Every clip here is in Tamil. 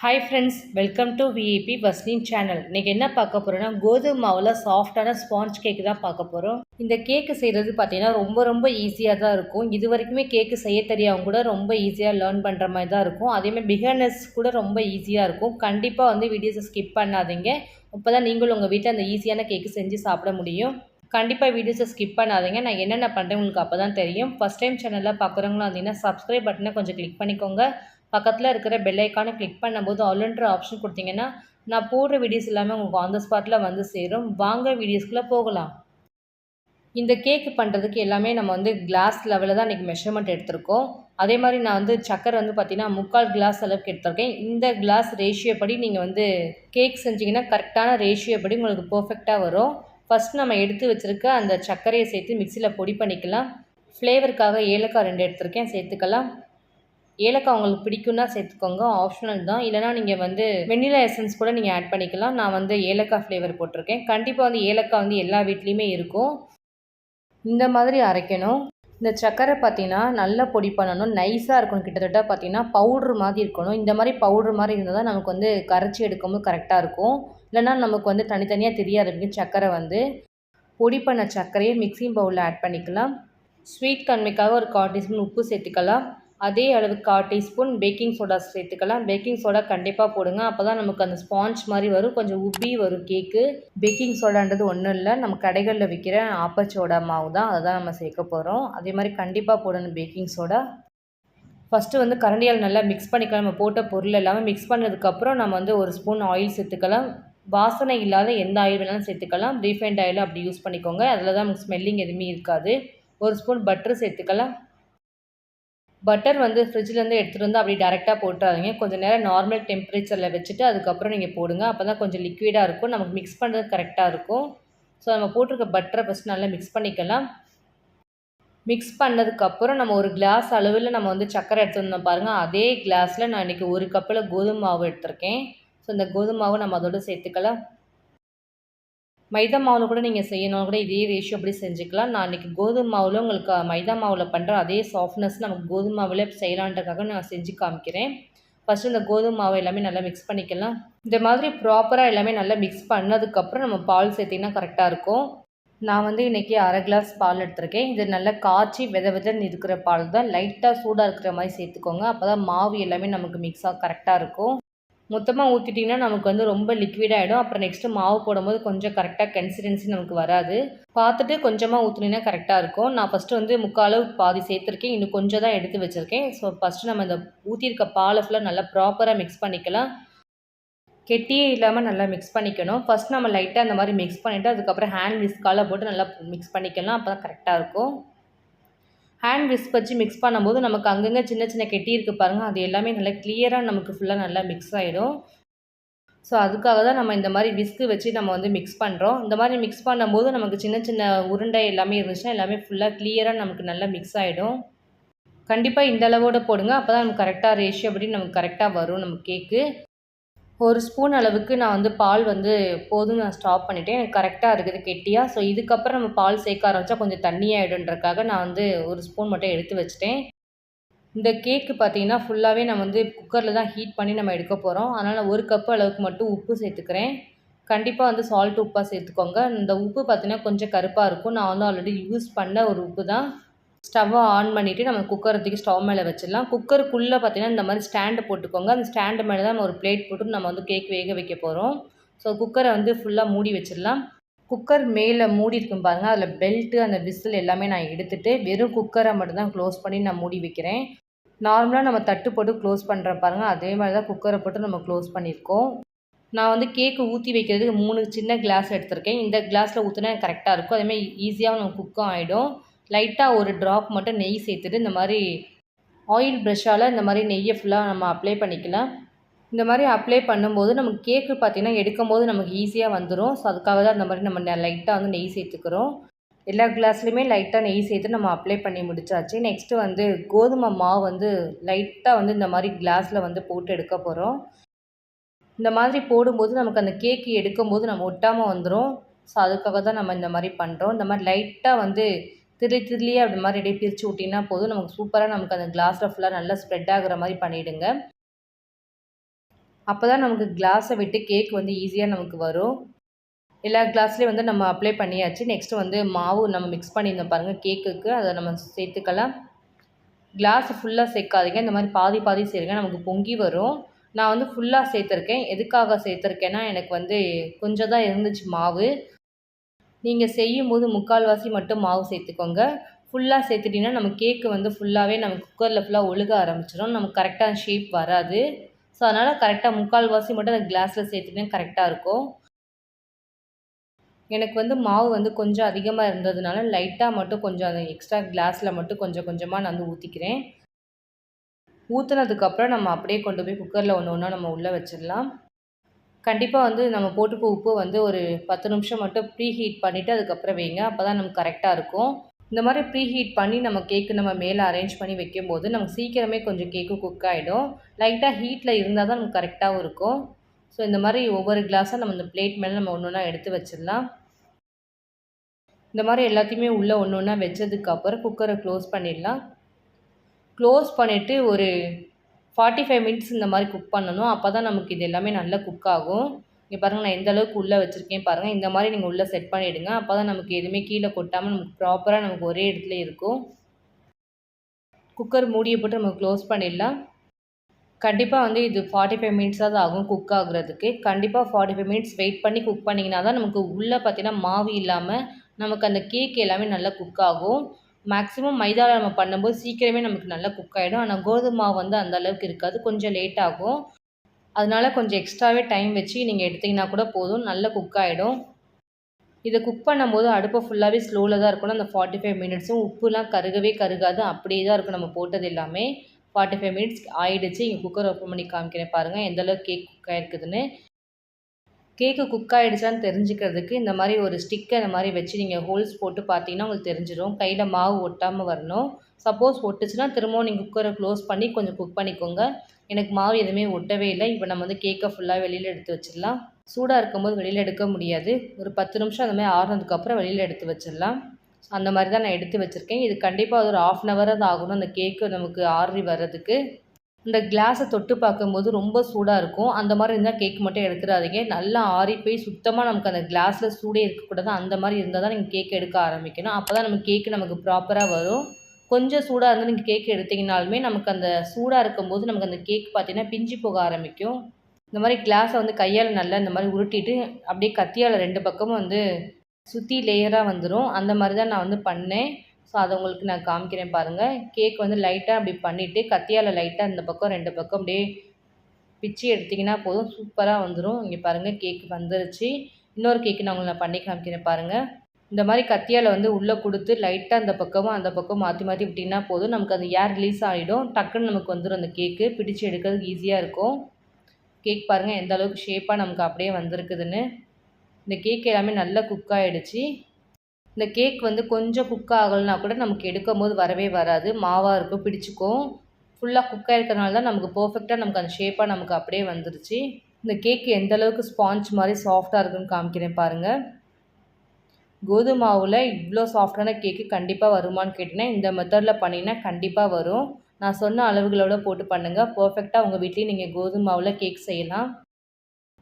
Hi friends welcome to VEP வஸ்னின் channel இன்றைக்கி என்ன பார்க்க போகிறோன்னா கோதுமை மாவில் சாஃப்டான ஸ்பாஞ்ச் கேக்கு தான் பார்க்க போகிறோம் இந்த கேக்கு செய்கிறது பார்த்தீங்கன்னா ரொம்ப ரொம்ப ஈஸியாக தான் இருக்கும். இது வரைக்குமே கேக்கு செய்ய தெரியாமல் கூட ரொம்ப ஈஸியாக லேர்ன் பண்ணுற மாதிரி தான் இருக்கும். அதேமாதிரி பிகனர்ஸ் கூட ரொம்ப ஈஸியாக இருக்கும். கண்டிப்பாக வந்து வீடியோஸை ஸ்கிப் பண்ணாதீங்க. இப்போ தான் நீங்களும் உங்கள் வீட்டில் அந்த ஈஸியான கேக்கு செஞ்சு சாப்பிட முடியும். கண்டிப்பாக வீடியோஸை ஸ்கிப் பண்ணாதீங்க. நான் என்னென்ன பண்ணுறேன் உங்களுக்கு அப்போ தான் தெரியும் ஃபஸ்ட் டைம் சேனலில் பார்க்குறவங்களும் வந்தீங்கன்னா சப்ஸ்கிரைப் பட்டனை கொஞ்சம் கிளிக் பண்ணிக்கோங்க. பக்கத்தில் இருக்கிற பெல் ஐக்கானை கிளிக் பண்ணும்போது ஆல்ன்ற ஆப்ஷன் கொடுத்தீங்கன்னா நான் போடுற வீடியோஸ் எல்லாமே உங்களுக்கு ஆன் த ஸ்பாட்டில் வந்து சேரும். வாங்க வீடியோஸ்குள்ளே போகலாம். இந்த கேக்கு பண்ணுறதுக்கு எல்லாமே நம்ம வந்து கிளாஸ் லெவலில் தான் இன்றைக்கி மெஷர்மெண்ட் எடுத்திருக்கோம். அதே மாதிரி நான் வந்து சக்கரை வந்து பார்த்திங்கன்னா முக்கால் கிளாஸ் அளவுக்கு எடுத்திருக்கேன். இந்த கிளாஸ் ரேஷியோ படி நீங்கள் வந்து கேக் செஞ்சிங்கன்னா கரெக்டான ரேஷியோ படி உங்களுக்கு பர்ஃபெக்டாக வரும். ஃபஸ்ட் நம்ம எடுத்து வச்சுருக்க அந்த சர்க்கரையை சேர்த்து மிக்சியில் பொடி பண்ணிக்கலாம். ஃப்ளேவருக்காக ஏலக்காய் ரெண்டு எடுத்திருக்கேன் சேர்த்துக்கலாம். ஏலக்காய் உங்களுக்கு பிடிக்கும்னா சேர்த்துக்கோங்க ஆப்ஷனல் தான். இல்லைனா நீங்கள் வந்து வெண்ணிலா எசன்ஸ் கூட நீங்கள் ஆட் பண்ணிக்கலாம். நான் வந்து ஏலக்காய் ஃப்ளேவர் போட்டிருக்கேன். கண்டிப்பாக வந்து ஏலக்காய் வந்து எல்லா வீட்லேயுமே இருக்கும். இந்த மாதிரி அரைக்கணும். இந்த சக்கரை பார்த்தீங்கன்னா நல்லா பொடி பண்ணணும். நைஸாக இருக்கணும். கிட்டத்தட்ட பார்த்தீங்கன்னா பவுட்ரு மாதிரி இருக்கணும். இந்த மாதிரி பவுட்ரு மாதிரி இருந்தால் தான் நமக்கு வந்து கரைச்சி எடுக்கும்போது கரெக்டாக இருக்கும். இல்லைனா நமக்கு வந்து தனித்தனியாக தெரியாது. சக்கரை வந்து. பொடி பண்ண சர்க்கரையை மிக்சிங் பவுலில் ஆட் பண்ணிக்கலாம். ஸ்வீட் தன்மைக்காக ஒரு கால் டீஸ்பூன் உப்பு சேர்த்துக்கலாம். அதே அளவுக்கு கால் டீஸ்பூன் பேக்கிங் சோடா சேர்த்துக்கலாம். பேக்கிங் சோடா கண்டிப்பாக போடுங்க. அப்போ தான் நமக்கு அந்த ஸ்பாஞ்ச் மாதிரி வரும். கொஞ்சம் உப்பி வரும் கேக்கு பேக்கிங் சோடான்றது ஒன்றும் இல்லை. நம்ம கடைகளில் விற்கிற ஆப்பச்சோடா மாவு தான். அதை தான் நம்ம சேர்க்க போகிறோம் அதே மாதிரி கண்டிப்பாக போடணும் பேக்கிங் சோடா ஃபஸ்ட்டு வந்து கரண்டியால் நல்லா மிக்ஸ் பண்ணிக்கலாம். நம்ம போட்ட பொருள் எல்லாமே மிக்ஸ் பண்ணதுக்கப்புறம் நம்ம வந்து ஒரு ஸ்பூன் ஆயில் சேர்த்துக்கலாம். வாசனை இல்லாத எந்த ஆயில் வேணாலும் சேர்த்துக்கலாம். ரீஃபைண்ட் ஆயிலும் அப்படி யூஸ் பண்ணிக்கோங்க. அதில் தான் நமக்கு ஸ்மெல்லிங் எதுவுமே இருக்காது. ஒரு ஸ்பூன் பட்டர் சேர்த்துக்கலாம். பட்டர் வந்து ஃப்ரிட்ஜ்லேருந்து எடுத்துகிட்டு வந்து அப்படி டேரெக்டாக போட்டுறாதீங்க. கொஞ்சம் நேரம் நார்மல் டெம்பரேச்சரில் வச்சுட்டு அதுக்கப்புறம் நீங்கள் போடுங்க. அப்போ தான் கொஞ்சம் லிக்விடாக இருக்கும். நமக்கு மிக்ஸ் பண்ணுறது கரெக்டாக இருக்கும். ஸோ நம்ம போட்டிருக்க பட்டரை ஃபஸ்ட் நல்லா மிக்ஸ் பண்ணிக்கலாம். மிக்ஸ் பண்ணதுக்கப்புறம் நம்ம ஒரு கிளாஸ் அளவில் நம்ம வந்து சக்கரை எடுத்துருந்தோம் பாருங்கள் அதே கிளாஸில் நான் இன்றைக்கி ஒரு கப்பில் கோதுமை மாவு எடுத்திருக்கேன். ஸோ இந்த கோதுமை மாவு நம்ம அதோடு சேர்த்துக்கலாம். மைதா மாவில் கூட நீங்கள் செய்யணும். கூட இதே ரேஷியோ அப்படி செஞ்சுக்கலாம். நான் இன்றைக்கி கோதுமை மாவில் உங்களுக்கு மைதா மாவில் பண்ணுற அதே சாஃப்ட்னஸ் நமக்கு கோதுமை மாவில் செய்யலான்றக்காக நான் செஞ்சு காமிக்கிறேன். ஃபஸ்ட்டு இந்த கோதுமை மாவை எல்லாமே நல்லா மிக்ஸ் பண்ணிக்கலாம். இந்த மாதிரி ப்ராப்பராக எல்லாமே நல்லா மிக்ஸ் பண்ணதுக்கப்புறம் நம்ம பால் சேர்த்திங்கன்னா கரெக்டாக இருக்கும். நான் வந்து இன்றைக்கி அரை கிளாஸ் பால் எடுத்திருக்கேன். இது நல்லா காய்ச்சி வித விதன்னு இருக்கிற பால் தான். லைட்டாக சூடாக இருக்கிற மாதிரி சேர்த்துக்கோங்க. அப்போ தான் மாவு எல்லாமே நமக்கு மிக்ஸாக கரெக்டாக இருக்கும். மொத்தமாக ஊற்றிட்டிங்கன்னா நமக்கு வந்து ரொம்ப லிக்விட் ஆகிடும் அப்புறம் நெக்ஸ்ட்டு மாவு போடும்போது கொஞ்சம் கரெக்டாக கன்சிஸ்டன்சி நமக்கு வராது. பார்த்துட்டு கொஞ்சமாக ஊற்றினீங்கன்னா கரெக்டாக இருக்கும். நான் ஃபஸ்ட்டு வந்து முக்காலவு பாதி சேர்த்துருக்கேன். இன்னும் கொஞ்சம் தான் எடுத்து வச்சுருக்கேன். ஸோ ஃபஸ்ட்டு நம்ம இந்த ஊற்றிருக்க பாலை ஃபுல்லாக நல்லா ப்ராப்பராக மிக்ஸ் பண்ணிக்கலாம். கெட்டியே இல்லாமல் நல்லா மிக்ஸ் பண்ணிக்கணும். ஃபஸ்ட் நம்ம லைட்டாக அந்த மாதிரி மிக்ஸ் பண்ணிவிட்டு அதுக்கப்புறம் ஹேண்ட் விஸ்கால் போட்டு நல்லா மிக்ஸ் பண்ணிக்கலாம். அப்போ தான் கரெக்டாக இருக்கும். ஹேண்ட் விஸ்க் வச்சு மிக்ஸ் பண்ணும்போது நமக்கு அங்கங்கே சின்ன சின்ன கெட்டி இருக்குது பாருங்கள் அது எல்லாமே நல்லா கிளியராக நமக்கு ஃபுல்லாக நல்லா மிக்ஸ் ஆகிடும் ஸோ அதுக்காக தான் நம்ம இந்த மாதிரி விஸ்க்கு வச்சு நம்ம வந்து மிக்ஸ் பண்ணுறோம் இந்த மாதிரி மிக்ஸ் பண்ணும்போது நமக்கு சின்ன சின்ன உருண்டை எல்லாமே இருந்துச்சுன்னா எல்லாமே ஃபுல்லாக கிளியராக நமக்கு நல்லா மிக்ஸ் ஆகிடும் கண்டிப்பாக இந்த அளவோடு போடுங்க. அப்போ தான் நமக்கு கரெக்டாக ரேஷியோ அப்படின்னு நமக்கு கரெக்டாக வரும் நம்ம கேக்கு ஒரு ஸ்பூன் அளவுக்கு நான் வந்து பால் வந்து போதும் நான் ஸ்டாப் பண்ணிவிட்டேன் எனக்கு கரெக்டாக இருக்குது கெட்டியாக ஸோ இதுக்கப்புறம் நம்ம பால் சேர்க்க ஆரம்பித்தா கொஞ்சம் தண்ணியாகிடுன்றக்காக நான் வந்து ஒரு ஸ்பூன் மட்டும் எடுத்து வச்சுட்டேன். இந்த கேக்கு பார்த்திங்கன்னா ஃபுல்லாகவே நம்ம வந்து குக்கரில் தான் ஹீட் பண்ணி நம்ம எடுக்க போகிறோம் அதனால் ஒரு கப்பு அளவுக்கு மட்டும் உப்பு சேர்த்துக்கிறேன். கண்டிப்பாக வந்து சால்ட் உப்பாக சேர்த்துக்கோங்க. இந்த உப்பு பார்த்தீங்கன்னா கொஞ்சம் கருப்பாக இருக்கும். நான் வந்து ஆல்ரெடி யூஸ் பண்ண ஒரு உப்பு தான். ஸ்டவ்வை ஆன் பண்ணிவிட்டு நம்ம குக்கரை தூக்கி ஸ்டவ் மேலே வச்சிடலாம். குக்கருக்குள்ளே பார்த்திங்கன்னா இந்த மாதிரி ஸ்டாண்டு போட்டுக்கோங்க. அந்த ஸ்டாண்டு மேலே தான் நம்ம ஒரு பிளேட் போட்டு நம்ம வந்து கேக் வேக வைக்க போகிறோம் ஸோ குக்கரை வந்து ஃபுல்லாக மூடி வச்சிடலாம். குக்கர் மேலே மூடி இருக்கும் பாருங்கள் அதில் பெல்ட்டு அந்த விசில் எல்லாமே நான் எடுத்துகிட்டு வெறும் குக்கரை மட்டும்தான் க்ளோஸ் பண்ணி நான் மூடி வைக்கிறேன். நார்மலாக நம்ம தட்டு போட்டு க்ளோஸ் பண்ணுற பாருங்கள் அதே மாதிரி தான் குக்கரை போட்டு நம்ம க்ளோஸ் பண்ணியிருக்கோம். நான் வந்து கேக்கு ஊற்றி வைக்கிறதுக்கு மூணு சின்ன கிளாஸ் எடுத்திருக்கேன். இந்த கிளாஸில் ஊற்றினா கரெக்டாக இருக்கும். அதேமாதிரி ஈஸியாக நம்ம குக்கும் ஆகிடும் லைட்டாக ஒரு ட்ராப் மட்டும் நெய் சேர்த்துட்டு இந்த மாதிரி ஆயில் ப்ரெஷ்ஷால் இந்த மாதிரி நெய்யை ஃபுல்லாக நம்ம அப்ளை பண்ணிக்கலாம். இந்த மாதிரி அப்ளை பண்ணும்போது நமக்கு கேக்கு பார்த்திங்கன்னா எடுக்கும்போது நமக்கு ஈஸியாக வந்துடும் ஸோ அதுக்காக தான் இந்த மாதிரி நம்ம லைட்டாக வந்து நெய் சேர்த்துக்கிறோம். எல்லா கிளாஸ்லையுமே லைட்டாக நெய் சேர்த்து நம்ம அப்ளை பண்ணி முடிச்சாச்சு. நெக்ஸ்ட்டு வந்து கோதுமை மாவு வந்து லைட்டாக வந்து இந்த மாதிரி கிளாஸில் வந்து போட்டு எடுக்க போகிறோம் இந்த மாதிரி போடும்போது நமக்கு அந்த கேக்கு எடுக்கும்போது நம்ம ஒட்டாமல் வந்துடும் ஸோ அதுக்காக தான் நம்ம இந்த மாதிரி பண்ணுறோம் இந்த மாதிரி லைட்டாக வந்து திருளி திருளியே அப்படி மாதிரி அப்படியே பிரித்து விட்டிங்கன்னா போதும். நமக்கு சூப்பராக நமக்கு அந்த கிளாஸில் ஃபுல்லாக நல்லா ஸ்ப்ரெட் ஆகிற மாதிரி பண்ணிவிடுங்க அப்போ தான் நமக்கு கிளாஸை விட்டு கேக் வந்து ஈஸியாக நமக்கு வரும். எல்லா கிளாஸ்லேயும் வந்து நம்ம அப்ளை பண்ணியாச்சு. நெக்ஸ்ட்டு வந்து மாவு நம்ம மிக்ஸ் பண்ணியிருந்தோம் பாருங்கள் கேக்குக்கு அதை நம்ம சேர்த்துக்கலாம். கிளாஸ் ஃபுல்லாக சேர்க்காதீங்க. இந்த மாதிரி பாதி பாதி சேருங்க நமக்கு பொங்கி வரும். நான் வந்து ஃபுல்லாக சேர்த்துருக்கேன். எதுக்காக சேர்த்துருக்கேன்னா எனக்கு வந்து கொஞ்சம் தான் இருந்துச்சு மாவு. நீங்கள் செய்யும் போது முக்கால்வாசி மட்டும் மாவு சேர்த்துக்கோங்க. ஃபுல்லாக சேர்த்துட்டிங்கன்னா நம்ம கேக்கு வந்து ஃபுல்லாகவே நம்ம குக்கரில் ஃபுல்லாக ஒழுக ஆரம்பிச்சிடும் நமக்கு கரெக்டாக ஷேப் வராது. ஸோ அதனால் கரெக்டாக முக்கால்வாசி மட்டும் அந்த கிளாஸில் சேர்த்துட்டிங்கன்னா கரெக்டாக இருக்கும். எனக்கு வந்து மாவு வந்து கொஞ்சம் அதிகமாக இருந்ததுனால லைட்டாக மட்டும் கொஞ்சம் அந்த எக்ஸ்ட்ரா கிளாஸில் மட்டும் கொஞ்சம் கொஞ்சமாக நான் வந்து ஊற்றிக்கிறேன் ஊற்றுனதுக்கப்புறம் நம்ம அப்படியே கொண்டு போய் குக்கரில் ஒன்று ஒன்றா நம்ம உள்ளே வச்சிடலாம். கண்டிப்பாக வந்து நம்ம போட்டுக்க உப்பு வந்து ஒரு பத்து நிமிஷம் மட்டும் ப்ரீ ஹீட் பண்ணிவிட்டு அதுக்கப்புறம் வைங்க. அப்போ தான் நமக்கு கரெக்டாக இருக்கும். இந்த மாதிரி ப்ரீ ஹீட் பண்ணி நம்ம கேக்கு நம்ம மேலே அரேஞ்ச் பண்ணி வைக்கும்போது நமக்கு சீக்கிரமே கொஞ்சம் கேக்கு குக் ஆகிடும் லைட்டாக ஹீட்டில் இருந்தால் தான் நமக்கு கரெக்டாகவும் இருக்கும். ஸோ இந்த மாதிரி ஒவ்வொரு கிளாஸாக நம்ம இந்த பிளேட் மேலே நம்ம ஒன்று ஒன்றா எடுத்து வச்சிடலாம். இந்த மாதிரி எல்லாத்தையுமே உள்ளே ஒன்று ஒன்றா வச்சதுக்கப்புறம் குக்கரை க்ளோஸ் பண்ணிடலாம். க்ளோஸ் பண்ணிவிட்டு ஒரு ஃபார்ட்டி ஃபைவ் மினிட்ஸ் இந்த மாதிரி குக் பண்ணணும். அப்போ தான் நமக்கு இது எல்லாமே நல்லா குக் ஆகும். இங்கே பாருங்கள் நான் எந்த அளவுக்கு உள்ளே வச்சுருக்கேன் பாருங்கள் இந்த மாதிரி நீங்கள் உள்ளே செட் பண்ணிவிடுங்க அப்போ தான் நமக்கு எதுவுமே கீழே கொட்டாமல் நமக்கு ப்ராப்பராக நமக்கு ஒரே இடத்துல இருக்கும். குக்கர் மூடியை போட்டு நம்ம க்ளோஸ் பண்ணிடலாம். கண்டிப்பாக வந்து இது ஃபார்ட்டி ஃபைவ் மினிட்ஸாக தான் ஆகும் குக் ஆகுறதுக்கு. கண்டிப்பாக ஃபார்ட்டி ஃபைவ் மினிட்ஸ் வெயிட் பண்ணி குக் பண்ணிங்கன்னா தான் நமக்கு உள்ளே பார்த்தீங்கன்னா மாவு இல்லாமல் நமக்கு அந்த கேக் எல்லாமே நல்லா குக் ஆகும். மேக்ஸிமம் மைதாவில் நம்ம பண்ணும்போது சீக்கிரமே நமக்கு நல்லா குக் ஆகிடும் ஆனால் கோதுமை மாவு வந்து அந்த அளவுக்கு இருக்காது. கொஞ்சம் லேட் ஆகும். அதனால் கொஞ்சம் எக்ஸ்ட்ராவே டைம் வச்சு நீங்கள் எடுத்திங்கன்னா கூட போதும். நல்லா குக் ஆகிடும் இதை குக் பண்ணும்போது அடுப்பை ஃபுல்லாகவே ஸ்லோவில் தான் இருக்கணும். அந்த ஃபார்ட்டி ஃபைவ் மினிட்ஸும் உப்புலாம் கருகவே கருகாது. அப்படியே தான் இருக்கும் நம்ம போட்டது எல்லாமே. ஃபார்ட்டி ஃபைவ் மினிட்ஸ் ஆகிடுச்சு இங்கே குக்கர் ஓப்பன் பண்ணி காமிக்கிறேன் பாருங்கள் எந்தளவுக்கு கேக் குக் ஆகிருக்குதுன்னு கேக்கு குக் ஆகிடுச்சான்னு தெரிஞ்சுக்கிறதுக்கு இந்த மாதிரி ஒரு ஸ்டிக்கை இந்த மாதிரி வச்சு நீங்கள் ஹோல்ஸ் போட்டு பார்த்தீங்கன்னா உங்களுக்கு தெரிஞ்சிடும் கையில் மாவு ஒட்டாமல் வரணும். சப்போஸ் ஒட்டுச்சுன்னா திரும்பவும் நீங்கள் குக்கரை க்ளோஸ் பண்ணி கொஞ்சம் குக் பண்ணிக்கோங்க. எனக்கு மாவு எதுவுமே ஒட்டவே இல்லை. இப்போ நம்ம வந்து கேக்கை ஃபுல்லாக வெளியில் எடுத்து வச்சிடலாம். சூடாக இருக்கும்போது வெளியில் எடுக்க முடியாது. ஒரு பத்து நிமிஷம் அந்த மாதிரி ஆறுனதுக்கப்புறம் வெளியில் எடுத்து வச்சிடலாம். அந்த மாதிரி தான் நான் எடுத்து வச்சுருக்கேன். இது கண்டிப்பாக ஒரு ஆஃப் அன் ஹவர் தான் ஆகணும் அந்த கேக்கு நமக்கு ஆறி வர்றதுக்கு. இந்த கிளாஸை தொட்டு பார்க்கும்போது ரொம்ப சூடாக இருக்கும். அந்த மாதிரி இருந்தால் கேக் மட்டும் எடுத்துடாதீங்க நல்லா ஆறி போய் சுத்தமாக நமக்கு அந்த கிளாஸில் சூடே இருக்கக்கூடாது. அந்த மாதிரி இருந்தால் தான் நீங்கள் கேக் எடுக்க ஆரம்பிக்கணும். அப்போ தான் நம்ம கேக்கு நமக்கு ப்ராப்பராக வரும். கொஞ்சம் சூடாக இருந்தால் நீங்கள் கேக் எடுத்திங்கனாலுமே நமக்கு அந்த சூடாக இருக்கும்போது நமக்கு அந்த கேக் பார்த்திங்கன்னா பிஞ்சு போக ஆரம்பிக்கும். இந்த மாதிரி கிளாஸை வந்து கையால் நல்லா இந்த மாதிரி உருட்டிட்டு அப்படியே கத்தியால் ரெண்டு பக்கமும் வந்து சுற்றி லேயராக வந்துடும் அந்த மாதிரி தான் நான் வந்து பண்ணேன். ஸோ அதை உங்களுக்கு நான் காமிக்கிறேன் பாருங்கள் கேக் வந்து லைட்டாக அப்படி பண்ணிவிட்டு கத்தியால் லைட்டாக இந்த பக்கம் ரெண்டு பக்கம் அப்படியே பிச்சு எடுத்திங்கன்னா போதும். சூப்பராக வந்துடும் இங்கே பாருங்கள் கேக் வந்துருச்சு. இன்னொரு கேக்கு நான் உங்களுக்கு நான் பண்ணி காமிக்கிறேன் பாருங்கள் இந்த மாதிரி கத்தியால் வந்து உள்ளே கொடுத்து லைட்டாக அந்த பக்கமும் அந்த பக்கம் மாற்றி மாற்றி விட்டிங்கன்னா போதும். நமக்கு அந்த ஏர் ரிலீஸ் ஆகிடும் டக்குன்னு நமக்கு வந்துடும் அந்த கேக்கு பிடிச்சி எடுக்கிறதுக்கு ஈஸியாக இருக்கும். கேக் பாருங்கள் எந்த அளவுக்கு ஷேப்பாக நமக்கு அப்படியே வந்திருக்குதுன்னு. இந்த கேக் எல்லாமே நல்லா குக் ஆகிடுச்சி இந்த கேக் வந்து கொஞ்சம் குக் ஆகலைனா கூட நமக்கு எடுக்கும் போது வரவே வராது. மாவாக இருக்கும் பிடிச்சிக்கும் ஃபுல்லாக குக் ஆகிருக்கனால தான் நமக்கு பர்ஃபெக்டாக நமக்கு அந்த ஷேப்பாக நமக்கு அப்படியே வந்துருச்சு. இந்த கேக் எந்த அளவுக்கு ஸ்பாஞ்ச் மாதிரி சாஃப்டாக இருக்குன்னு காமிக்கிறேன் பாருங்கள் கோதுமை மாவில் இவ்வளோ சாஃப்டான கேக்கு கண்டிப்பாக வருமானு கேட்டிங்கன்னா இந்த மெத்தடில் பண்ணிங்கன்னா கண்டிப்பாக வரும். நான் சொன்ன அளவுகளோட போட்டு பண்ணுங்கள் பர்ஃபெக்டாக உங்கள் வீட்லேயும் நீங்கள் கோதுமை மாவில் கேக் செய்யலாம்.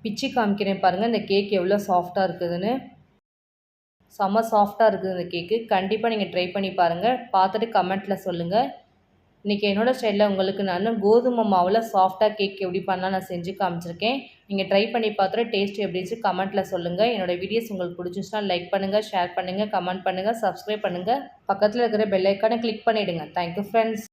பிச்சு காமிக்கிறேன் பாருங்கள் இந்த கேக் எவ்வளோ சாஃப்டாக இருக்குதுன்னு. செம்ம சாஃப்டாக இருக்குது இந்த கேக்கு கண்டிப்பாக நீங்கள் ட்ரை பண்ணி பாருங்கள் பார்த்துட்டு கமெண்ட்டில் சொல்லுங்கள் இன்றைக்கி என்னோடய ஸ்டைலில் உங்களுக்கு நான் கோதுமை மாவில் சாஃப்டாக கேக் எப்படி பண்ணலாம் நான் செஞ்சு காமிச்சிருக்கேன். நீங்கள் ட்ரை பண்ணி பார்த்துட்டு டேஸ்ட் எப்படி கமெண்ட்டில் சொல்லுங்கள் என்னோடய வீடியோஸ் உங்களுக்கு பிடிச்சிச்சுன்னா லைக் பண்ணுங்கள் ஷேர் பண்ணுங்கள் கமெண்ட் பண்ணுங்கள் சப்ஸ்கிரைப் பண்ணுங்கள் பக்கத்தில் இருக்கிற பெல்லைக்கானை கிளிக் பண்ணிவிடுங்க தேங்க்யூ ஃப்ரெண்ட்ஸ்